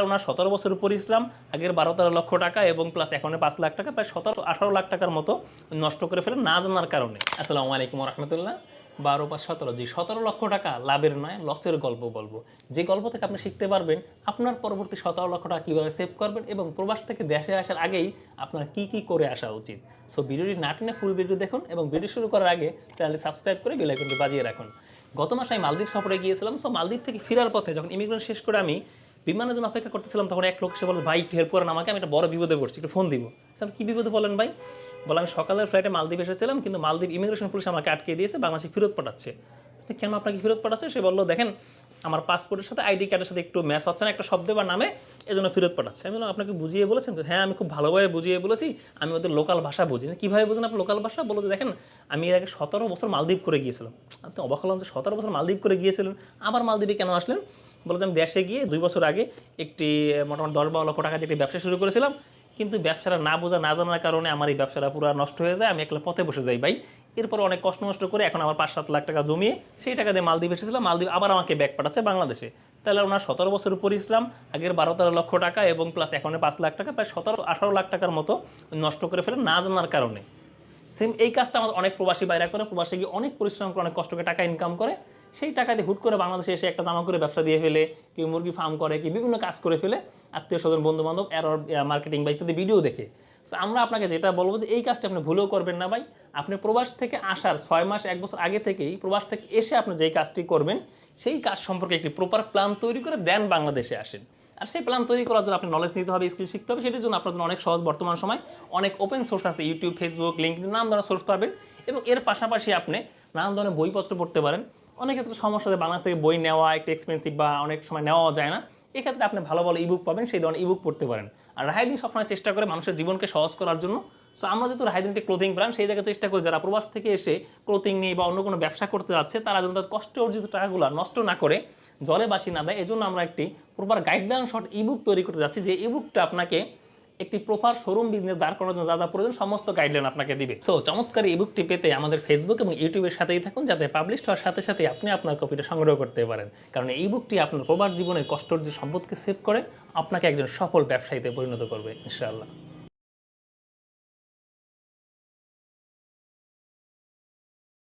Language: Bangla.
ওনার সতেরো বছর উপর ইসলাম, আগের বারো তেরো লক্ষ টাকা এবং প্লাস এখন পাঁচ লাখ টাকা, প্রায় সতেরো, আঠারো লাখ টাকার মতো নষ্ট করে ফেলেন না জানার কারণে। আসসালামু আলাইকুম রহমতুল্লাহ বারো পাঁচ সতেরো, জি, সতেরো লক্ষ টাকা লাভের নয় লসের গল্প বলব। যে গল্প থেকে আপনি শিখতে পারবেন, আপনার পরবর্তী সতেরো লক্ষ টাকা কীভাবে সেভ করবেন এবং প্রবাস থেকে দেশে আসার আগেই আপনার কি কি করে আসা উচিত। সো ভিডিওটি না টেনে ফুল ভিডিও দেখুন এবং ভিডিও শুরু করার আগে চ্যানেলটি সাবস্ক্রাইব করে বেলাইকনটি বাজিয়ে রাখুন। গত মাসে আমি মালদ্বীপ সফরে গিয়েছিলাম সো মালদ্বীপ থেকে ফেরার পথে যখন ইমিগ্রেশন শেষ করে আমি বিমানের জন্য অপেক্ষা করতেছিলাম, তখন এক লোক সে বলে ভাই হেল্প করেন আমাকে, আমি একটা বড় বিপদে পড়ছি, একটু ফোন দিব। স্যার কী বিপদে বলেন ভাই? বলে আমি সকালের ফ্লাইটে মালদ্বীপ এসেছিলাম, কিন্তু মালদ্বীপ ইমিগ্রেশন পুলিশ আমাকে আটকে দিয়েছে, বাংলাদেশে ফেরত পাঠাচ্ছে। কেন আপনাকে ফেরত পাঠাচ্ছে? সে বলল, দেখেন, আমার পাসপোর্টের সাথে আইডি কার্ডের সাথে একটু ম্যাচ হচ্ছে না, একটা শব্দ বা নামে, এজন্য ফেরত পাঠাচ্ছে। আমি বললাম, আপনাকে বুঝিয়ে বলেছেন হ্যাঁ আমি খুব ভালোভাবে বুঝিয়ে বলেছি, আমি ওদের লোকাল ভাষা বুঝি। কীভাবে বুঝেন আপনি লোকাল ভাষা? বলো যে, দেখেন, আমি এর আগে সতেরো বছর মালদ্বীপ করে গিয়েছিলাম। আপনি অবাক হলাম যে সতেরো বছর মালদ্বীপ করে গিয়েছিলেন, আবার মালদ্বীপে কেন আসলেন? বলে যে আমি দেশে গিয়ে দুই বছর আগে একটি, মোটামুটি দশ বারো লক্ষ টাকা দিয়ে একটি ব্যবসা শুরু করেছিলাম। কিন্তু ব্যবসাটা না বোঝা, না জানার কারণে আমার এই ব্যবসাটা পুরো নষ্ট হয়ে যায়। আমি একলা পথে বসে যাই ভাই। এরপর অনেক কষ্ট নষ্ট করে এখন আমার পাঁচ সাত লাখ টাকা জমিয়ে সেই টাকা দিয়ে মালদ্বীপ এসেছিলাম। মালদ্বীপ আবার আমাকে ব্যাগ পাঠাচ্ছে বাংলাদেশে। তাহলে ওনার সতেরো বছর পরিশ্রম আগের বারো তেরো লক্ষ টাকা এবং প্লাস এখন পাঁচ লাখ টাকা, প্রায় সতেরো, আঠারো লাখ টাকার মতো নষ্ট করে ফেলে না জানার কারণে। সেম এই কাজটা আমাদের অনেক প্রবাসী বাইরে করে। প্রবাসী গিয়ে অনেক পরিশ্রম করে, অনেক কষ্ট করে টাকা ইনকাম করে। সেই টাকা দিয়ে হুট করে বাংলাদেশে এসে একটা জামা করে ব্যবসা দিয়ে ফেলে, কেউ মুরগি ফার্ম করে, কেউ বিভিন্ন কাজ করে ফেলে, আত্মীয় স্বজন বন্ধু বান্ধব এরর মার্কেটিং বা ইত্যাদি ভিডিও দেখে। তো আমরা আপনাকে যেটা বলব যে এই কাজটা আপনি ভুলেও করবেন না ভাই। আপনি প্রবাস থেকে আসার ছয় মাস, এক বছর আগে থেকেই প্রবাস থেকে এসে আপনি যেই কাজটি করবেন, সেই কাজ সম্পর্কে একটি প্রপার প্ল্যান তৈরি করে দেন বাংলাদেশে আসেন। আর সেই প্ল্যান তৈরি করার জন্য আপনি নলেজ নিতে হবে স্কিল শিখতে হবে, সেটির জন্য আপনার জন্য অনেক সহজ বর্তমান সময়। অনেক ওপেন সোর্স আছে ইউটিউব ফেসবুক লিঙ্ক নানান ধরনের সোর্স পাবেন। এবং এর পাশাপাশি আপনি নানান ধরনের বইপত্র পড়তে পারেন। অনেক ক্ষেত্রে সমস্যা আছে, বাংলাদেশ থেকে বই নেওয়া একটু এক্সপেন্সিভ বা অনেক সময় নেওয়া যায় না। এক্ষেত্রে আপনি ভালো ভালো ইবুক পাবেন, সেই ধরনের ইবুক পড়তে পারেন। আর রাহাইদিন সবসময় চেষ্টা করে মানুষের জীবনকে সহজ করার জন্য। সো আমরা যেহেতু রাহাইদিন একটি ক্লোথিং ব্র্যান্ড সেই জায়গায় চেষ্টা করি যারা প্রবাস থেকে এসে ক্লোথিং নিয়ে বা অন্য কোনো ব্যবসা করতে যাচ্ছে, তারা যেন তাদের কষ্টে অর্জিত টাকাগুলো নষ্ট না করে, জলে বাসি না দেয়। এজন্য আমরা একটি প্রপার গাইডলাইন শর্ট ইবুক তৈরি করতে যাচ্ছি। যে ইবুকটা আপনাকে একটি প্রপার শোরুম বিজনেস দাঁড় করার জন্য যা যা প্রয়োজন সমস্ত গাইডলাইন আপনাকে দিবে। সো চমৎকার এই বুকটি পেতে আমাদের ফেসবুক এবং ইউটিউবের সাথেই থাকুন যাতে পাবলিশ হওয়ার সাথে সাথে আপনি আপনার কপিটা সংগ্রহ করতে পারেন। কারণ এই বুকটি আপনার প্রবার জীবনের কষ্ট যে সম্পদকে সেভ করে, আপনাকে একজন সফল ব্যবসায়ীতে পরিণত করবে, ইনশাআল্লাহ।